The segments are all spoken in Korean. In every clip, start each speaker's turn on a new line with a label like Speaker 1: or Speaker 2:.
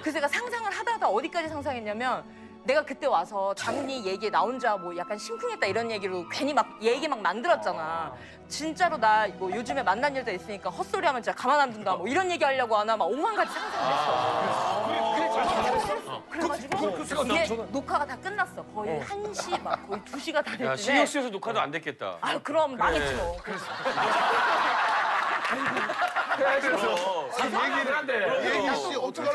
Speaker 1: 그래서 내가 상상을 하다 하다 어디까지 상상했냐면 내가 그때 와서 장훈이 얘기에 나 혼자 뭐 약간 심쿵했다 이런 얘기로 괜히 막 얘기 막 만들었잖아. 진짜로 나 뭐 요즘에 만난 여자 있으니까 헛소리하면 진짜 가만 안 둔다 뭐 이런 얘기 하려고 하나 막 오만 가지 상상을 했어. 그래서 그래가지고 이게 녹화가 다 끝났어. 거의 한 시 막 거의 두 시가 다
Speaker 2: 야,
Speaker 1: 됐는데.
Speaker 2: 신경 쓰여서 녹화도 안 됐겠다.
Speaker 1: 아 그럼 망했지 뭐.
Speaker 3: 얘기를 한대.
Speaker 4: 얘기 씨 어떻게?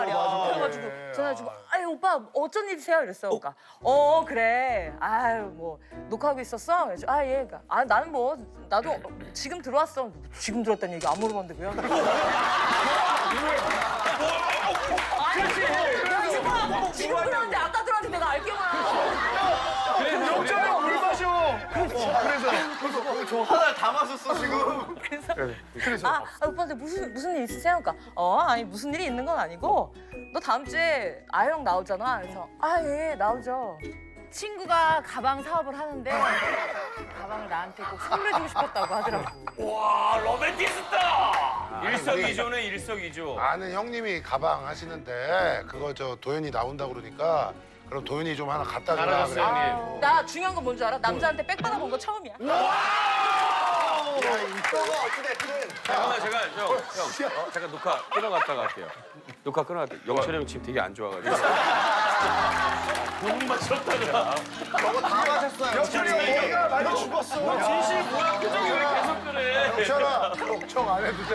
Speaker 1: 말이야. 그래가지고 전화해주고 아유 오빠 어쩐 일이세요? 이랬어. 그러니까 어 그래. 아유 뭐 녹화하고 있었어? 그래서 아 예. 그러니까, 아 나는 뭐 나도 지금 들어왔어. 지금 들었다는 얘기 안 물어봤는데 왜? 그렇지. 지금 들었는데 아까 들었는데 내가 알게만.
Speaker 3: 영철이 물 마셔.
Speaker 4: 하나 담았었어 지금.
Speaker 1: 그래서 아, 아 오빠한테 무슨 무슨 일 있으세요? 그러니까 어 아니 무슨 일이 있는 건 아니고 너 다음 주에 아영 나오잖아. 그래서 아 예 나오죠. 친구가 가방 사업을 하는데 가방을 나한테 꼭 선물해주고 싶었다고 하더라고.
Speaker 2: 와, 로맨티스타! 일석이조네, 일석이조.
Speaker 4: 아는 형님이 가방 하시는데 그거 저 도현이 나온다 그러니까 그럼 도현이 좀 하나 갖다 주라
Speaker 2: 잘하셨어요,
Speaker 4: 그래.
Speaker 2: 형님.
Speaker 1: 나 중요한 건 뭔지 알아? 남자한테 백 받아본 거 처음이야.
Speaker 2: 잠깐만, 제가, 형, 형, 어, 잠깐 녹화 끊어갔다 갈게요. 녹화 끊어갈게요. 영철이 형 지금 되게 안 좋아가지고. 너무 맞췄다가.
Speaker 3: 영철이 형 머리가 많이 죽었어.
Speaker 2: 진실 뭐야? 표정이 왜 계속 그래?
Speaker 4: 영철아 걱정 안 해도 돼.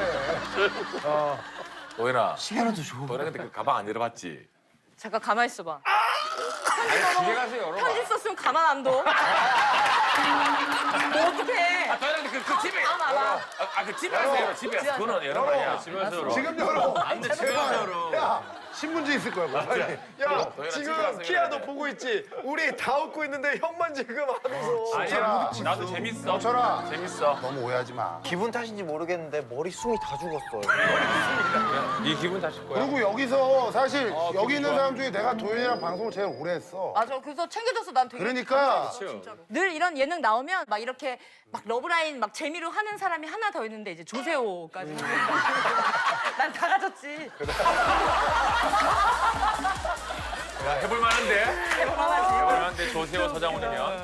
Speaker 5: 도현아. 시간은 더 줘. 도현아 근데 그 가방 안 열어봤지?
Speaker 1: 잠깐 가만 있어봐.
Speaker 5: 열어봐.
Speaker 1: 편지 썼으면 가만 안 둬. 뭐 어떡해.
Speaker 5: 그, 그 집에.
Speaker 1: 안 알아.
Speaker 5: 아그 집에 가서 열어. 집에 가서. 그거는 열어봐야.
Speaker 2: 집에서 열어.
Speaker 4: 지금 열어.
Speaker 2: 안 돼, 집에서 열어.
Speaker 4: 야 신문지 있을 거야. 빨리.
Speaker 3: 야, 지금 키야 너. 보고 있지? 우리 다 웃고 있는데 형만 지금 하면서.
Speaker 2: 아니야, 나도 재밌어.
Speaker 4: 영철아
Speaker 2: 재밌어.
Speaker 4: 너무 오해하지 마.
Speaker 6: 기분 탓인지 모르겠는데 머리 숨이 다 죽었어.
Speaker 2: 네 기분 다실 거야.
Speaker 4: 그리고 여기서 사실
Speaker 2: 어,
Speaker 4: 여기 있는
Speaker 2: 좋아.
Speaker 4: 사람 중에 내가 도현이랑 방송을 제일 오래 했어.
Speaker 1: 맞아. 그래서 챙겨줘서 난 되게
Speaker 4: 그러니까
Speaker 1: 진짜로. 늘 이런 예능 나오면 막 이렇게 막 러브라인 막 재미로 하는 사람이 하나 더 있는데 이제 조세호까지. 난 다 가졌지.
Speaker 5: 해볼 만한데?
Speaker 1: 해볼만하지.
Speaker 2: 그런데 조세호 서장훈이면